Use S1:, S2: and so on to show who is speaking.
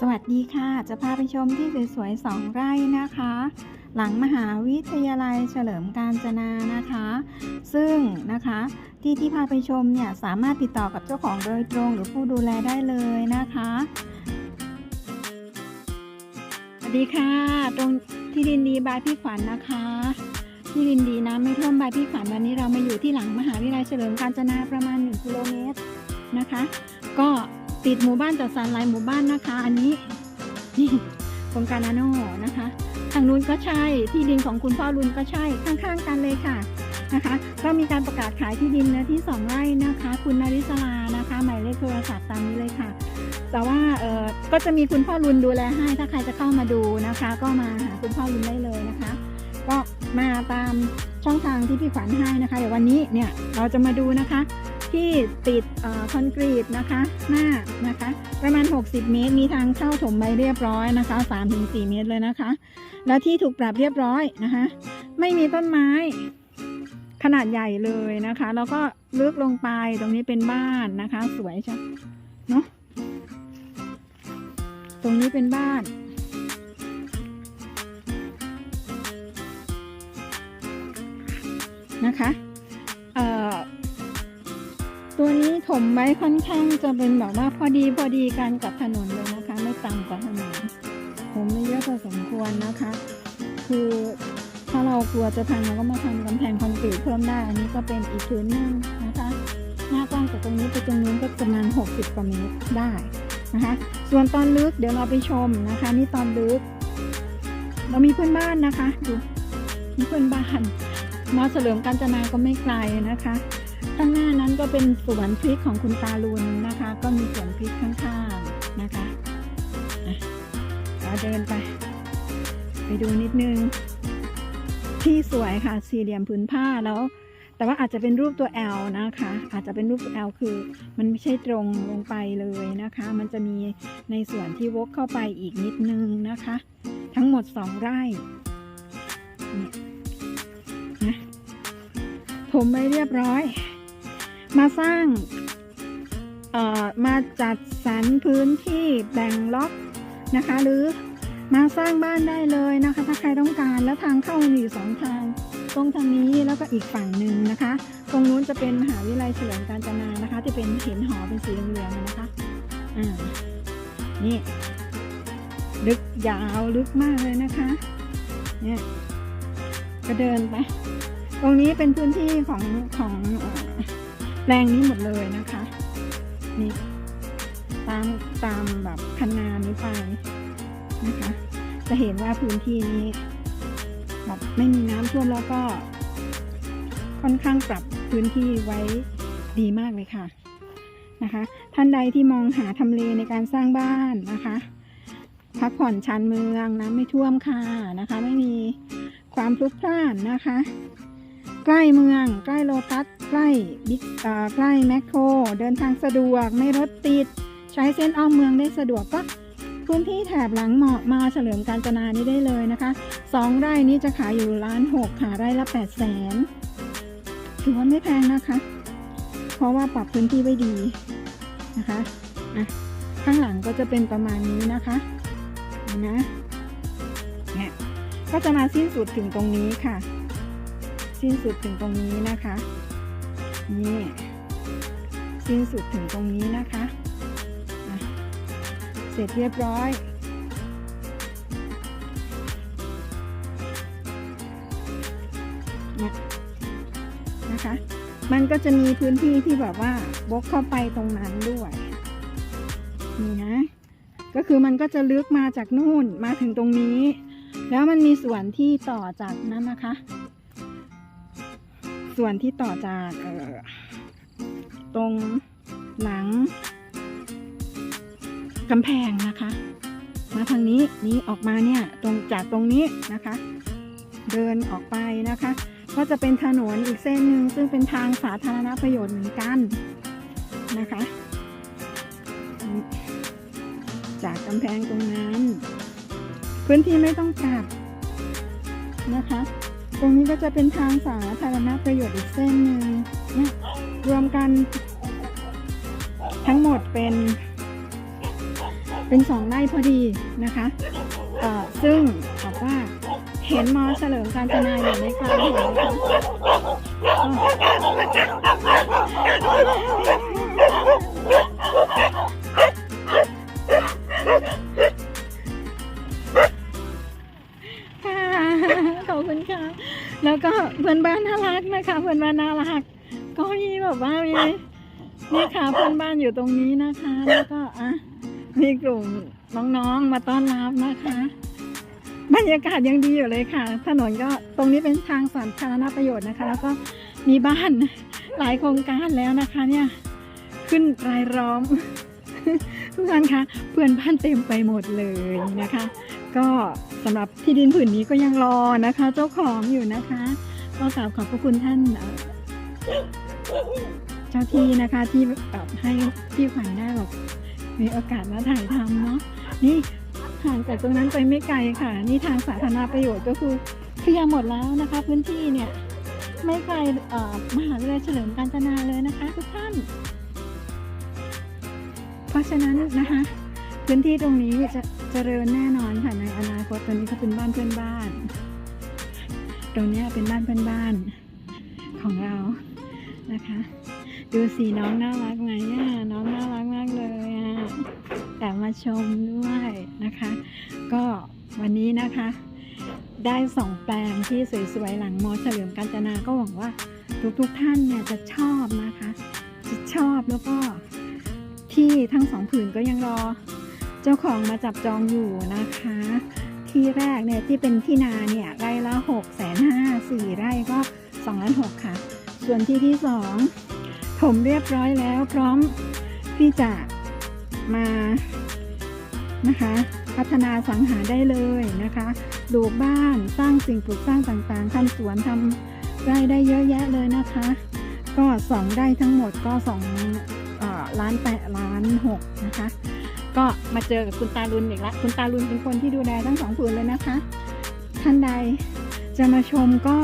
S1: สวัสดีค่ะ จะพาไปชมที่สวยๆสองไร่นะคะ หลังมหาวิทยาลัยเฉลิมกาญจนานะคะ ซึ่งนะคะที่ที่พาไปชมเนี่ยสามารถติดต่อกับเจ้าของโดยตรงหรือผู้ดูแลได้เลยนะคะ สวัสดีค่ะ ตรงที่ดินดีบายพี่ขวัญนะคะ ที่ดินดีน้ำไม่ท่วมบายพี่ขวัญวันนี้เรามาอยู่ที่หลังมหาวิทยาลัยเฉลิมกาญจนาประมาณ 1 กิโลเมตรนะคะ ก็ ติดหมู่บ้านจัดสรรหลายหมู่บ้านนะคะ อันนี้นี่โครงการนาโนนะคะ ทางนู้นก็ใช่ที่ดินของคุณพ่อรุนก็ใช่ข้างๆกันเลยค่ะนะคะ ก็มีการประกาศขายที่ดินเนื้อที่สองไร่นะคะ คุณนาริศรานะคะหมายเลขโทรศัพท์ตามนี้เลยค่ะ แต่ว่าเออก็จะมีคุณพ่อรุนดูแลให้ถ้าใครจะเข้ามาดูนะคะ ก็มาหาคุณพ่อรุนได้เลยนะคะ ก็มาตามช่องทางที่พี่ขวัญให้นะคะ เดี๋ยววันนี้เนี่ยเราจะมาดูนะคะ ที่ติดอคอนกรีตนะคะ หน้านะคะ ประมาณ 60 เมตร มีทางเข้าถมไปเรียบร้อยนะคะ3-4 เมตรเลยนะคะ แล้วที่ถูกปรับเรียบร้อยนะคะ ไม่มีต้นไม้ขนาดใหญ่เลยนะคะ แล้วก็ลึกลงไปตรงนี้เป็นบ้านนะคะ สวยใช่เนาะตรงนี้เป็นบ้านนะคะ เอ่อ ตัวนี้ถมไว้ค่อนข้างจะเป็นแบบว่าพอดีพอดีกันกับถนนเลยนะคะ ไม่ต่ำกว่าถนนผมไม่เยอะพอสมควรนะคะ คือถ้าเรากลัวจะพังเราก็มาทำกำแพงคอนกรีตเพิ่มได้ อันนี้ก็เป็นอีกพื้นหนึ่งนะคะ หน้ากว้างจากตรงนี้ไปตรงนู้นก็ประมาณ 60กว่าเมตรได้นะคะ ส่วนตอนลึกเดี๋ยวเราไปชมนะคะ นี่ตอนลึก เรามีเพื่อนบ้านนะคะดูมีเพื่อนบ้านมาเฉลิมกาญจนาก็ไม่ไกลนะคะ ข้างหน้านั้นก็เป็นสวนพริกของคุณตาลุนนะคะ ก็มีสวนพริกข้างๆนะคะเราเดินไป ไปดูนิดนึง ที่สวยค่ะ สี่เหลี่ยมผืนผ้าแล้ว แต่ว่าอาจจะเป็นรูปตัว L นะคะ อาจจะเป็นรูปตัว L คือ มันไม่ใช่ตรงลงไปเลยนะคะ มันจะมีในส่วนที่วกเข้าไปอีกนิดนึงนะคะ ทั้งหมดสองไร่นี่นะผมไม่เรียบร้อย มาสร้างเอ่อมาจัดสรรพื้นที่แบ่งล็อกนะคะ หรือมาสร้างบ้านได้เลยนะคะ ถ้าใครต้องการแล้วทางเข้ามีอยู่สองทาง ตรงทางนี้แล้วก็อีกฝั่งหนึ่งนะคะ ตรงนู้นจะเป็นมหาวิทยาลัยเฉลิมกาญจนานะคะ ที่เป็นเห็นหอเป็นสีเหลืองนะคะอ่านี่ลึกยาวลึกมากเลยนะคะ เนี่ยก็เดินไป ตรงนี้เป็นพื้นที่ของของ แปลงนี้หมดเลยนะคะ นี่ตามตามแบบคันนานี้ไปนะคะ จะเห็นว่าพื้นที่นี้แบบไม่มีน้ำท่วมแล้วก็ ค่อนข้างปรับพื้นที่ไว้ดีมากเลยค่ะนะคะ ท่านใดที่มองหาทำเลในการสร้างบ้านนะคะพักผ่อนชานเมืองน้ำไม่ท่วมค่ะนะคะ ไม่มีความพลุกพล่านนะคะ ใกล้เมือง ใกล้โลตัส ใกล้บิ๊กใกล้แมคโคร เดินทางสะดวก ไม่รถติด ใช้เส้นอ้อมเมืองได้สะดวกก็พื้นที่แถบหลังเหมาะมาเฉลิมกาญจนานี้ได้เลยนะคะสองไร่นี้จะขายอยู่ล้านหกค่ะไร่ละแปดแสนถือว่าไม่แพงนะคะ เพราะว่าปรับพื้นที่ไว้ดีนะคะอะข้างหลังก็จะเป็นประมาณนี้นะคะนะเนี่ยก็จะมาสิ้นสุดถึงตรงนี้ค่ะ สิ้นสุดถึงตรงนี้นะคะ นี่สิ้นสุดถึงตรงนี้นะคะ เสร็จเรียบร้อยนี่ยนะคะ มันก็จะมีพื้นที่ที่แบบว่าบกเข้าไปตรงนั้นด้วย นี่นะ ก็คือมันก็จะลึกมาจากนู่นมาถึงตรงนี้ แล้วมันมีส่วนที่ต่อจากนั้นนะคะ ส่วนที่ต่อจากออตรงหลังกำแพงนะคะ มาทางนี้นี้ออกมาเนี่ยตรงจากตรงนี้นะคะ เดินออกไปนะคะ ก็จะเป็นถนนอีกเส้นหนึ่งซึ่งเป็นทางสาธารณประโยชน์เหมือนกันนะคะ จากกำแพงตรงนั้น พื้นที่ไม่ต้องปรับนะคะ ตรงนี้ก็จะเป็นทางสาธารณประโยชน์อีกเส้นหนึ่งเนี่ยรวมกัน ทั้งหมดเป็น เป็นสองไร่พอดีนะคะเอ่อซึ่งบอกว่าเห็นมอเฉลิมการจนาอยู่ในกลางเห็นะคะ ขอบคุณค่ะแล้วก็เพื่อนบ้านน่ารักนะคะ เพื่อนบ้านน่ารัก ก็มีแบบว่ามีนี่ค่ะเพื่อนบ้านอยู่ตรงนี้นะคะ แล้วก็อะมีกลุ่มน้องๆมาต้อนรับนะคะ บรรยากาศยังดีอยู่เลยค่ะ ถนนก็ตรงนี้เป็นทางสาธารณประโยชน์นะคะ แล้วก็มีบ้านหลายโครงการแล้วนะคะ เนี่ยขึ้นรายล้อมทุกท่านคะเพื่อนบ้านเต็มไปหมดเลยนะคะ ก็ สำหรับที่ดินผืนนี้ก็ยังรอนะคะ เจ้าของอยู่นะคะก็กราบขอบพระคุณท่านเจ้าที่นะคะที่แบบให้พี่ขวัญได้แบบมีโอกาสมาถ่ายทำเนาะนี่ห่างจากตรงนั้นไปไม่ไกลค่ะ นี่ทางสาธารณประโยชน์ก็คือเคลียร์หมดแล้วนะคะ พื้นที่เนี่ยไม่ไกลมหาวิทยาลัยเฉลิมกาญจนาเลยนะคะทุกท่าน เพราะฉะนั้นนะคะ พื้นที่ตรงนี้จะ เจริญแน่นอนค่ะในอนาคตตอนนี้ก็เป็นบ้านเพื่อนบ้าน ตรงนี้เป็นบ้านเพื่อนบ้านของเรานะคะ ดูสีน้องน่ารักไหมอะน้องน่ารักมากเลยอะแต่มาชมด้วยนะคะ ก็วันนี้นะคะ ได้สองแปลงที่สวยๆหลังมอเฉลิมกาญจนาก็หวังว่าทุกๆท่านเนี่ยจะชอบนะคะ จะชอบแล้วก็ที่ทั้งสองผืนก็ยังรอ เจ้าของมาจับจองอยู่นะคะ ที่แรกเนี่ยที่เป็นที่นาเนี่ยไร่ละหกแสนห้าสี่ไร่ก็สองล้านหกค่ะ ส่วนที่ที่สองถมเรียบร้อยแล้วพร้อมที่จะมานะคะพัฒนาสังหาได้เลยนะคะปลูกบ้านสร้างสิ่งปลูกสร้างต่างๆทำสวนทำไร่ได้เยอะแยะเลยนะคะ ก็สองไร่ทั้งหมดก็สองล้านแปดล้านหกนะคะ ก็มาเจอกับคุณตาลุนอีกแล้วคุณตาลุนเป็นคนที่ดูแลทั้งสองผืนเลยนะคะ ท่านใดจะมาชมก็